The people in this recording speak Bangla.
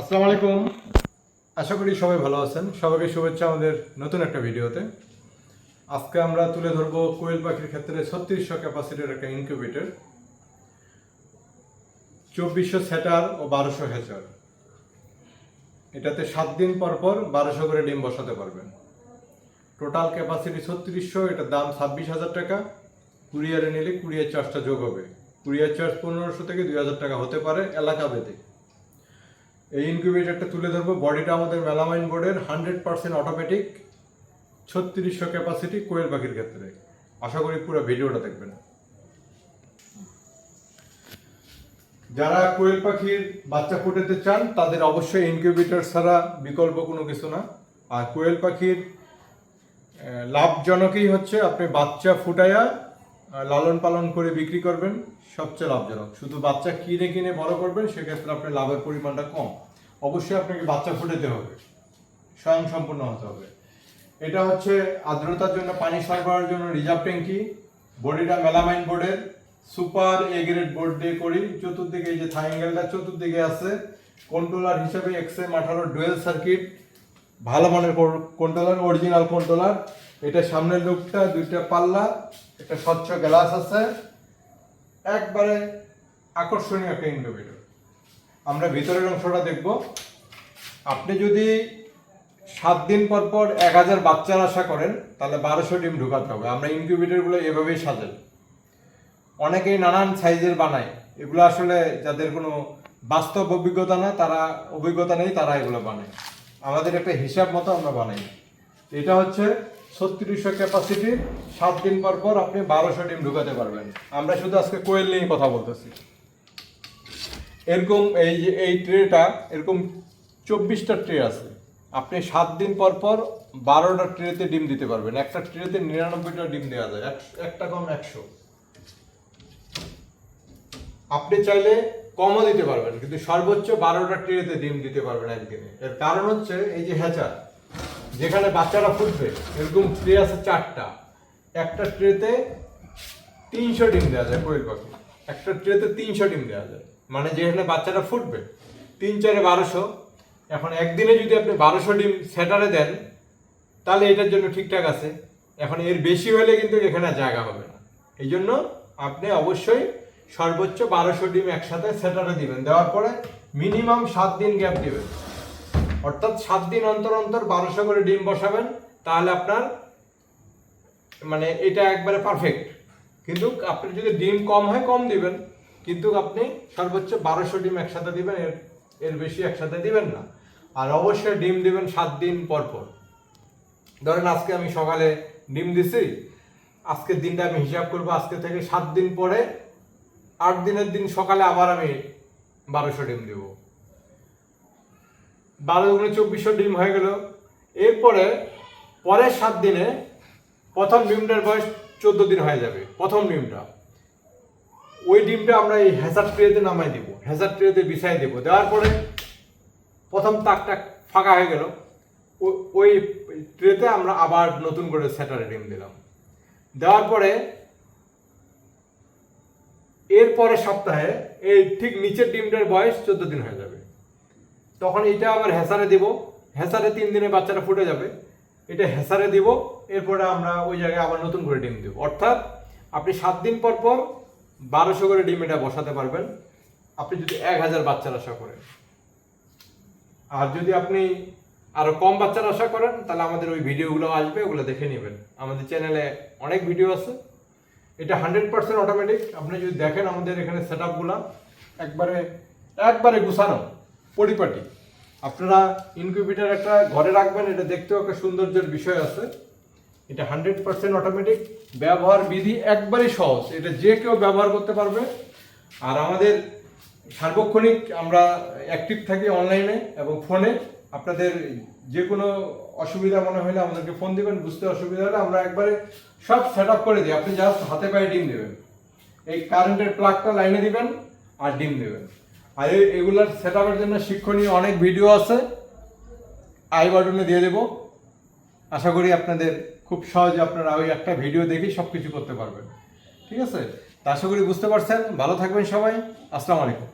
আসসালামু আলাইকুম। আশা করি সবাই ভালো আছেন। সবাইকে শুভেচ্ছা আমাদের নতুন একটা ভিডিওতে। আজকে আমরা তুলে ধরবো কোয়েল পাখির ক্ষেত্রে ছত্রিশশো ক্যাপাসিটির একটা ইনকিউবেটর। চব্বিশশো সেটার ও বারোশো হেচার। এটাতে সাত দিন পর পর বারোশো করে ডিম বসাতে পারবেন। টোটাল ক্যাপাসিটি ছত্রিশশো, এটার দাম ছাব্বিশ হাজার টাকা। কুরিয়ারে নিলে কুরিয়ার চার্জটা যোগ হবে। কুরিয়ার চার্জ পনেরোশো থেকে দুই হাজার টাকা হতে পারে এলাকা ভেদে। এই ইনকিউবেটরটা তুলে ধরবো। বডিটা আমাদের মেলামাইন বোর্ডের হান্ড্রেড পার্সেন্ট অটোমেটিক ছত্রিশশো ক্যাপাসিটি কোয়েল পাখির ক্ষেত্রে। আশা করি পুরো ভিডিওটা দেখবেন। যারা কোয়েল পাখির বাচ্চা ফুটাতে চান, তাদের অবশ্যই ইনকিউবেটর ছাড়া বিকল্প কোনো কিছু না। আর কোয়েল পাখির লাভজনকই হচ্ছে আপনি বাচ্চা ফুটাইয়া লালন পালন করে বিক্রি করবেন, সবচেয়ে লাভজনক। শুধু বাচ্চা কিনে কিনে বড় করবেন, সেক্ষেত্রে আপনার লাভের পরিমাণটা কম। অবশ্যই আপনাকে বাচ্চা ফুটাতে হবে স্বয়ং সম্পূর্ণ হতে হবে। এটা হচ্ছে আর্দ্রতার জন্য, পানি সরবরাহের জন্য রিজার্ভ ট্যাঙ্কি, বডিটা মেলামাইন বোর্ডের, সুপার এ গ্রেড বোর্ড দিয়ে করি। চতুর্দিকে এই যে থাইঙ্গেলটা চতুর্দিকে আছে, কন্ট্রোলার হিসেবে এক্সএম আঠারো ডুয়েল সার্কিট, ভালো মানের কন্ট্রোলার, অরিজিনাল কন্ট্রোলার। এটা সামনের লুকটা, দুইটা পাল্লা, একটা স্বচ্ছ গ্লাস আছে। একবারে আকর্ষণীয় একটা ইনকিউবেটর। আমরা ভিতরের অংশটা দেখব। আপনি যদি সাত দিন পর পর এক হাজার বাচ্চার আশা করেন, তাহলে বারোশো ডিম ঢুকাতে হবে। আমরা ইনকিউবেটরগুলো এভাবেই সাজাই। অনেকেই নানান সাইজের বানায়। এগুলো আসলে যাদের কোনো বাস্তব অভিজ্ঞতা না, তারা অভিজ্ঞতা নেই, তারা এগুলো বানায়। আমাদের একটা হিসাব মতো আমরা বানাই। এটা হচ্ছে ছত্রিশশো ক্যাপাসিটি সাত দিন পর পর আপনি বারোশো ডিম ঢুকাতে পারবেন। আমরা শুধু আজকে কোয়েল নিয়ে কথা বলতেছি। এরকম এই যে, এই ট্রেটা, এরকম চব্বিশটা ট্রে আছে। আপনি সাত দিন পর পর বারোটা ট্রেতে ডিম দিতে পারবেন। একটা ট্রেতে নিরানব্বইটা ডিম দেওয়া যায়। এক- একটা কম একশো। আপনি চাইলে কমও দিতে পারবেন, কিন্তু সর্বোচ্চ বারোটা ট্রেতে ডিম দিতে পারবেন একদিনে। এর কারণ হচ্ছে এই যে হ্যাচার। যেখানে বাচ্চারা ফুটবে, এরকম ট্রে আছে চারটা। একটা ট্রেতে তিনশো ডিম দেওয়া যায় কোয়েল পাখি। একটা ট্রেতে তিনশো ডিম দেওয়া যায়। মানে যেখানে বাচ্চারা ফুটবে, তিন, চারে বারোশো। এখন একদিনে যদি আপনি বারোশো ডিম সেটারে দেন, তাহলে এটার জন্য ঠিকঠাক আছে। এখন এর বেশি হলে কিন্তু এখানে জায়গা হবে না। এই জন্য আপনি অবশ্যই সর্বোচ্চ বারোশো ডিম একসাথে সেটারে দিবেন। দেওয়ার পরে মিনিমাম সাত দিন গ্যাপ দিবেন। অর্থাৎ সাত দিন অন্তর অন্তর বারোশো করে ডিম বসাবেন, তাহলে আপনার মানে এটা একবারে পারফেক্ট কিন্তু আপনি যদি ডিম কম হয় কম দিবেন, কিন্তু আপনি সর্বোচ্চ বারোশো ডিম একসাথে দিবেন, এর এর বেশি একসাথে দিবেন না। আর অবশ্যই ডিম দিবেন সাত দিন পর পর। ধরেন আজকে আমি সকালে ডিম দিছি, আজকের দিনটা আমি হিসাব করব, আজকে থেকে সাত দিন পরে আট দিনের দিন সকালে আবার আমি বারোশো ডিম দিব। বারো গুণে চব্বিশশো ডিম হয়ে গেল। এরপরে পরের সাত দিনে প্রথম ডিমটার বয়স চোদ্দ দিন হয়ে যাবে, প্রথম ডিমটা। ওই ডিমটা আমরা এই হ্যাজার ট্রেতে নামাই দিব হ্যাজার ট্রেতে বিছাই দেবো। দেওয়ার পরে প্রথম তাকটা ফাঁকা হয়ে গেল। ওই ট্রেতে আমরা আবার নতুন করে স্যাটারে ডিম দিলাম। দেওয়ার পরে এর পরের সপ্তাহে এই ঠিক নিচের ডিমটার বয়স চোদ্দ দিন হয়ে যাবে। তখন এটা আবার হেসারে দিব। হেসারে তিন দিনে বাচ্চাটা ফুটে যাবে। এটা হেসারে দিব, এরপরে আমরা ওই জায়গায় আবার নতুন করে ডিম দেব। অর্থাৎ আপনি সাত দিন পর পর বারোশো করে ডিম এটা বসাতে পারবেন। আপনি যদি এক হাজার বাচ্চার আশা করেন। আর যদি আপনি আরও কম বাচ্চার আশা করেন, তাহলে আমাদের ওই ভিডিওগুলো আসবে, ওগুলো দেখে নেবেন। আমাদের চ্যানেলে অনেক ভিডিও আছে। এটা হান্ড্রেড পার্সেন্ট অটোমেটিক। আপনি যদি দেখেন আমাদের এখানে সেট আপগুলো একবারে একবারে গুছানো, পরিপাটি। আপনারা ইনকিউবেটার একটা ঘরে রাখবেন, এটা দেখতেও একটা সৌন্দর্যের বিষয় আছে। এটা হান্ড্রেড পার্সেন্ট অটোমেটিক, ব্যবহার বিধি একবারই সহজ। এটা যে কেউ ব্যবহার করতে পারবে। আর আমাদের সার্বক্ষণিক আমরা অ্যাক্টিভ থাকি অনলাইনে এবং ফোনে। আপনাদের যে কোনো অসুবিধা মনে হলে আমাদেরকে ফোন দিবেন, বুঝতে অসুবিধা হলে আমরা একবারে সব সেট আপ করে দিই। আপনি জাস্ট হাতে পায়ে ডিম দেবেন। এই কারেন্টের প্লাগটা লাইনে দিবেন আর ডিম দেবেন। আর এগুলার সেট আপের জন্য শিক্ষণীয় অনেক ভিডিও আছে। আই বাটনে দিয়ে দেব। আশা করি আপনাদের খুব সহজে আপনারা ওই একটা ভিডিও দেখেই সব কিছু করতে পারবেন। ঠিক আছে? তা আশা করি বুঝতে পারছেন। ভালো থাকবেন সবাই। আসসালামু আলাইকুম।